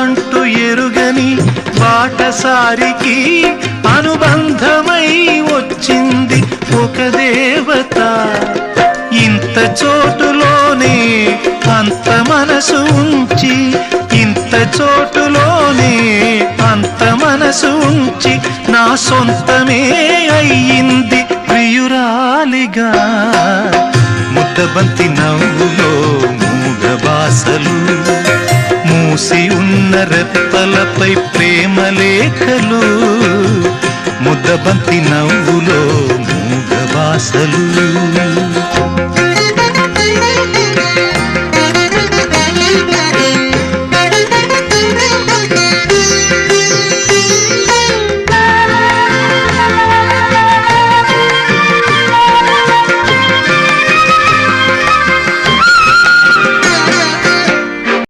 అనుబంధమంటూ ఎరుగని బాటసారికి అనుబంధమై వచ్చింది ఒక దేవత. ఇంత చోటులోనే అంత మనసు ఉంచి ఇంత చోటులోనే అంత మనసు ఉంచి నా సొంతమే అయ్యింది ప్రియురాలిగా. ముద్దబంతి నవ్వులో మూసి ఉన్న రెప్పలపై ప్రేమ లేఖలు ముద్దబంతి నవ్వులో మూగ వాసలు